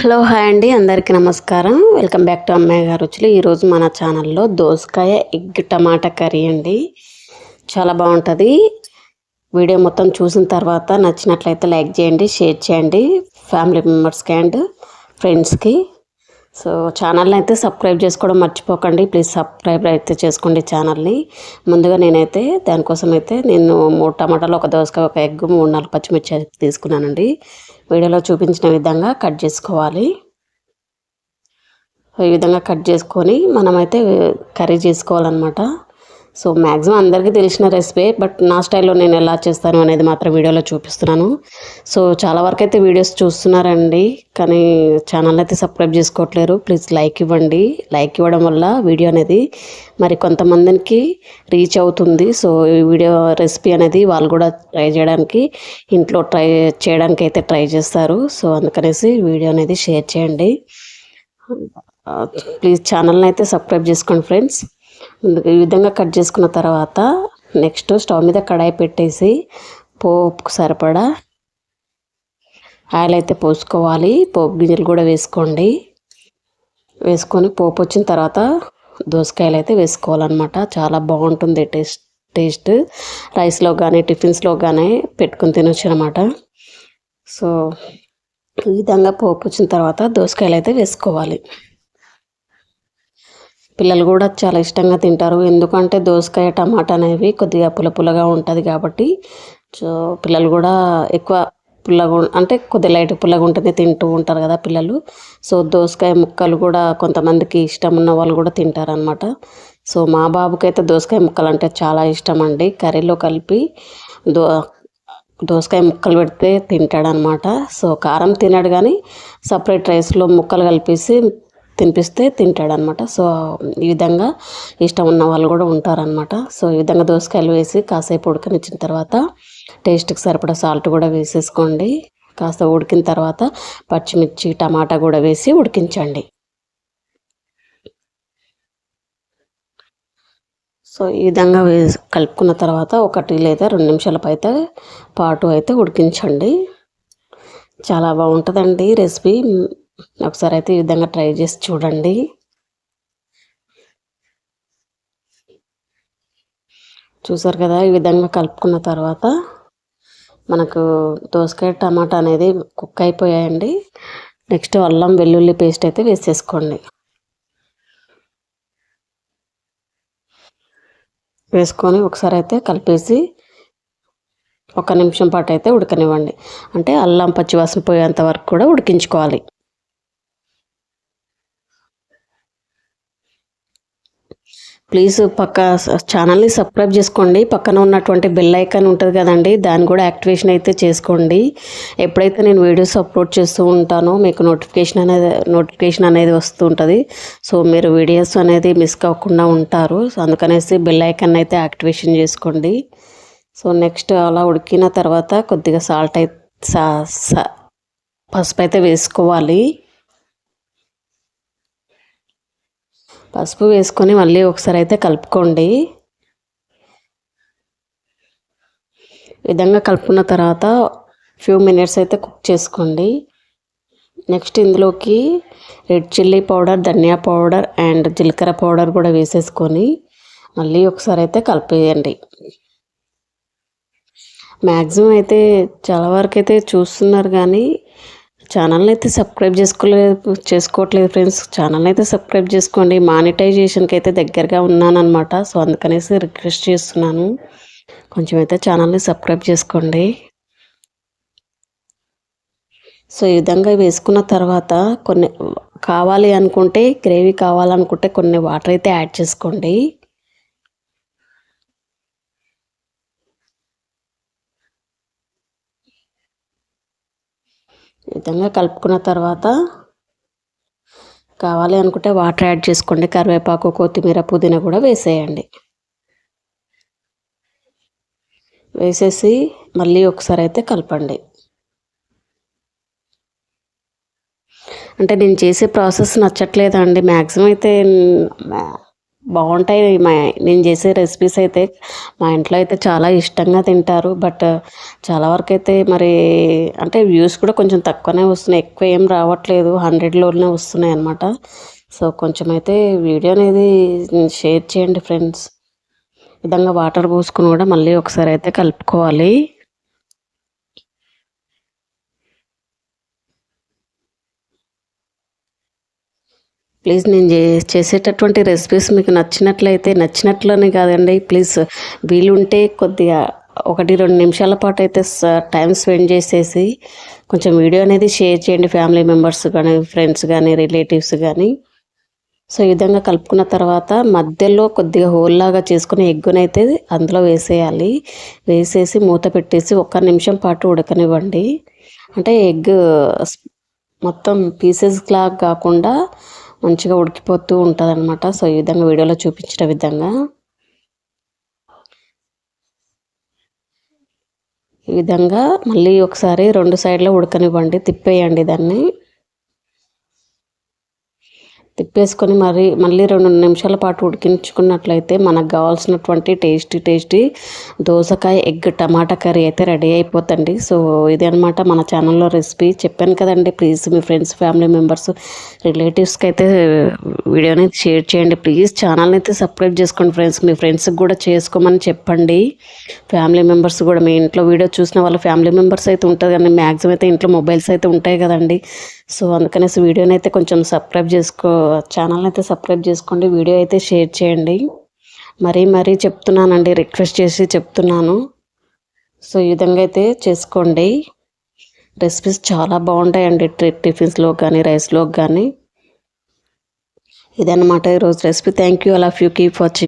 Hello hi అండి. అందరికీ నమస్కారం. వెల్కమ్ బ్యాక్ టు అమ్మాయి గారు రుచులు. ఈరోజు మన ఛానల్లో దోసకాయ ఎగ్ టమాటా కర్రీ అండి. చాలా బాగుంటుంది. వీడియో మొత్తం చూసిన తర్వాత నచ్చినట్లయితే లైక్ చేయండి షేర్ చేయండి. ఫ్యామిలీ మెంబర్స్కి అండ్ ఫ్రెండ్స్కి. సో ఛానల్ని అయితే సబ్స్క్రైబ్ చేసుకోవడం మర్చిపోకండి. ప్లీజ్ సబ్స్క్రైబ్ అయితే చేసుకోండి ఛానల్ని. ముందుగా నేనైతే దానికోసం అయితే నేను మూడు టమాటాలు ఒక దోసకాయ ఒక ఎగ్ మూడు నాలుగు పచ్చిమిర్చి అయితే తీసుకున్నానండి. వీడియోలో చూపించిన విధంగా కట్ చేసుకోవాలి. ఈ విధంగా కట్ చేసుకొని మనమైతే కర్రీ చేసుకోవాలన్నమాట. సో మ్యాక్సిమం అందరికీ తెలిసిన రెసిపీ బట్ నా స్టైల్లో నేను ఎలా చేస్తాను అనేది మాత్రం వీడియోలో చూపిస్తున్నాను. సో చాలా వరకు అయితే వీడియోస్ చూస్తున్నారండి కానీ ఛానల్ అయితే సబ్స్క్రైబ్ చేసుకోవట్లేరు. ప్లీజ్ లైక్ ఇవ్వండి. లైక్ ఇవ్వడం వల్ల వీడియో అనేది మరి కొంతమందికి రీచ్ అవుతుంది. సో ఈ వీడియో రెసిపీ అనేది వాళ్ళు కూడా ట్రై చేయడానికి ఇంట్లో ట్రై చేయడానికి అయితే ట్రై చేస్తారు. సో అందుకనేసి వీడియో అనేది షేర్ చేయండి. Uh, ప్లీజ్ ఛానల్ని అయితే సబ్స్క్రైబ్ చేసుకోండి ఫ్రెండ్స్ ఈ విధంగా కట్ చేసుకున్న తర్వాత నెక్స్ట్ స్టవ్ మీద కడాయి పెట్టేసి పోపుకు సరిపడా ఆయిల్ అయితే పోసుకోవాలి. పోపు గింజలు కూడా వేసుకోండి. వేసుకొని పోపు వచ్చిన తర్వాత దోసకాయలు అయితే వేసుకోవాలన్నమాట. చాలా బాగుంటుంది టేస్ట్ టేస్ట్. రైస్లో కానీ టిఫిన్స్లో కానీ పెట్టుకుని తినొచ్చు అనమాట సో ఈ విధంగా పోపు వచ్చిన తర్వాత దోసకాయలు అయితే వేసుకోవాలి. పిల్లలు కూడా చాలా ఇష్టంగా తింటారు. ఎందుకంటే దోసకాయ టమాటా అనేవి కొద్దిగా పులపులగా ఉంటుంది కాబట్టి సో పిల్లలు కూడా ఎక్కువ పుల్లగా అంటే కొద్దిగా లైట్ పుల్లగా ఉంటుంది తింటూ ఉంటారు కదా పిల్లలు. సో దోసకాయ ముక్కలు కూడా కొంతమందికి ఇష్టం ఉన్న వాళ్ళు కూడా తింటారనమాట సో మా బాబుకి అయితే దోసకాయ ముక్కలు అంటే చాలా ఇష్టం అండి. కర్రీలో కలిపి దో దోసకాయ ముక్కలు పెడితే తింటాడనమాట సో కారం తినాడు కానీ సపరేట్ రైస్లో ముక్కలు కలిపేసి తినిపిస్తే తింటాడనమాట. సో ఈ విధంగా ఇష్టం ఉన్న వాళ్ళు కూడా ఉంటారనమాట. సో ఈ విధంగా దోసకాయలు వేసి కాసేపు ఉడకనిచ్చిన తర్వాత టేస్ట్కి సరిపడా సాల్ట్ కూడా వేసేసుకోండి. కాస్త ఉడికిన తర్వాత పచ్చిమిర్చి టమాటా కూడా వేసి ఉడికించండి. సో ఈ విధంగా వేసి కలుపుకున్న తర్వాత ఒకటి లేదా రెండు నిమిషాల అయితే పాటు అయితే ఉడికించండి. చాలా బాగుంటుందండి రెసిపీ. ఒకసారి అయితే ఈ విధంగా ట్రై చేసి చూడండి. చూసారు కదా ఈ విధంగా కలుపుకున్న తర్వాత మనకు దోసకాయ టమాటా అనేది కుక్ అయిపోయాయండి. నెక్స్ట్ అల్లం వెల్లుల్లి పేస్ట్ అయితే వేసేసుకోండి. వేసుకొని ఒకసారి అయితే కలిపేసి ఒక నిమిషం పాటు అయితే ఉడకనివ్వండి. అంటే అల్లం పచ్చివాసన పోయేంత వరకు కూడా ఉడికించుకోవాలి. ప్లీజ్ పక్క ఛానల్ని సబ్స్క్రైబ్ చేసుకోండి. పక్కన ఉన్నటువంటి బెల్ ఐకాన్ ఉంటుంది కదండి దాన్ని కూడా యాక్టివేషన్ అయితే చేసుకోండి. ఎప్పుడైతే నేను వీడియోస్ అప్లోడ్ చేస్తూ ఉంటానో మీకు నోటిఫికేషన్ అనేది నోటిఫికేషన్ అనేది వస్తూ ఉంటుంది సో మీరు వీడియోస్ అనేది మిస్ కాకుండా ఉంటారు. సో అందుకనేసి బెల్ ఐకాన్ అయితే యాక్టివేషన్ చేసుకోండి. సో నెక్స్ట్ అలా ఉడికిన తర్వాత కొద్దిగా సాల్ట్ అయితే పసుపు అయితే వేసుకోవాలి. పసుపు వేసుకొని మళ్ళీ ఒకసారి అయితే కలుపుకోండి. విధంగా కలుపుకున్న తర్వాత ఫ్యూ మినిట్స్ అయితే కుక్ చేసుకోండి. నెక్స్ట్ ఇందులోకి రెడ్ చిల్లీ పౌడర్ ధనియా పౌడర్ అండ్ జీలకర్ర పౌడర్ కూడా వేసేసుకొని మళ్ళీ ఒకసారి అయితే కలిపేయండి. మ్యాక్సిమం అయితే చాలా వరకు అయితే చూస్తున్నారు కానీ ఛానల్ని అయితే సబ్స్క్రైబ్ చేసుకోలేదు చేసుకోవట్లేదు ఫ్రెండ్స్. ఛానల్ని అయితే సబ్స్క్రైబ్ చేసుకోండి. మానిటైజేషన్కి అయితే దగ్గరగా ఉన్నానమాట సో అందుకనేసి రిక్వెస్ట్ చేస్తున్నాను. కొంచెం అయితే ఛానల్ని సబ్స్క్రైబ్ చేసుకోండి. సో ఈ విధంగా వేసుకున్న తర్వాత కొన్ని కావాలి అనుకుంటే గ్రేవీ కావాలనుకుంటే కొన్ని వాటర్ అయితే యాడ్ చేసుకోండి. విధంగా కలుపుకున్న తర్వాత కావాలి అనుకుంటే వాటర్ యాడ్ చేసుకోండి. కరివేపాకు కొత్తిమీర పుదీనా కూడా వేసేయండి. వేసేసి మళ్ళీ ఒకసారి అయితే కలపండి. అంటే నేను చేసే ప్రాసెస్ నచ్చట్లేదండి. మ్యాక్సిమం అయితే బాగుంటాయి. మా నేను చేసే రెసిపీస్ అయితే మా ఇంట్లో అయితే చాలా ఇష్టంగా తింటారు. బట్ చాలా వరకు అయితే మరి అంటే వ్యూస్ కూడా కొంచెం తక్కువనే వస్తున్నాయి. ఎక్కువ ఏం రావట్లేదు. హండ్రెడ్లోనే వస్తున్నాయి అనమాట సో కొంచెం అయితే వీడియో అనేది షేర్ చేయండి ఫ్రెండ్స్. విధంగా వాటర్ పోసుకుని కూడా మళ్ళీ ఒకసారి అయితే కలుపుకోవాలి. ప్లీజ్ నేను చేసేటటువంటి రెసిపీస్ మీకు నచ్చినట్లయితే నచ్చినట్లనే కాదండి. ప్లీజ్ వీలుంటే కొద్దిగా ఒకటి రెండు నిమిషాల పాటు అయితే టైం స్పెండ్ చేసేసి కొంచెం వీడియో అనేది షేర్ చేయండి. ఫ్యామిలీ మెంబర్స్ కానీ ఫ్రెండ్స్ కానీ రిలేటివ్స్ కానీ. సో ఈ విధంగా కలుపుకున్న తర్వాత మధ్యలో కొద్దిగా హోల్లాగా చేసుకుని ఎగ్గునైతే అందులో వేసేయాలి. వేసేసి మూత పెట్టేసి ఒక్క నిమిషం పాటు ఉడకనివ్వండి. అంటే ఎగ్ మొత్తం పీసెస్ లాగా కాకుండా మంచిగా ఉడికిపోతూ ఉంటుంది అనమాట సో ఈ విధంగా వీడియోలో చూపించిన విధంగా. ఈ విధంగా మళ్ళీ ఒకసారి రెండు సైడ్లో ఉడకనివ్వండి. తిప్పేయండి దాన్ని. తిప్పేసుకొని మరి మళ్ళీ రెండు నిమిషాల పాటు ఉడికించుకున్నట్లయితే మనకు కావాల్సినటువంటి టేస్టీ టేస్టీ దోసకాయ ఎగ్ టమాటా కర్రీ అయితే రెడీ అయిపోతుంది సో ఇది అనమాట మన ఛానల్లో రెసిపీ. చెప్పాను కదండి ప్లీజ్ మీ ఫ్రెండ్స్ ఫ్యామిలీ మెంబర్స్ రిలేటివ్స్కి అయితే వీడియోని షేర్ చేయండి. ప్లీజ్ ఛానల్ని అయితే సబ్స్క్రైబ్ చేసుకోండి ఫ్రెండ్స్. మీ ఫ్రెండ్స్కి కూడా చేసుకోమని చెప్పండి. ఫ్యామిలీ మెంబర్స్ కూడా మీ ఇంట్లో వీడియో చూసిన వాళ్ళ ఫ్యామిలీ మెంబర్స్ అయితే ఉంటుంది కానీ మ్యాక్సిమం అయితే ఇంట్లో మొబైల్స్ అయితే ఉంటాయి కదండి. సో అందుకనేసి వీడియోని అయితే కొంచెం సబ్స్క్రైబ్ చేసుకో ఛానల్ అయితే సబ్స్క్రైబ్ చేసుకోండి వీడియో అయితే షేర్ చేయండి. మరీ మరీ చెప్తున్నానండి రిక్వెస్ట్ చేసి చెప్తున్నాను. సో ఈ విధంగా అయితే చేసుకోండి. రెసిపీస్ చాలా బాగుంటాయండి టిఫిన్స్లో కానీ రైస్లో కానీ. ఇదన్నమాట ఈరోజు రెసిపీ థ్యాంక్ యూ అలా ఫ్యూ కీప్ వాచింగ్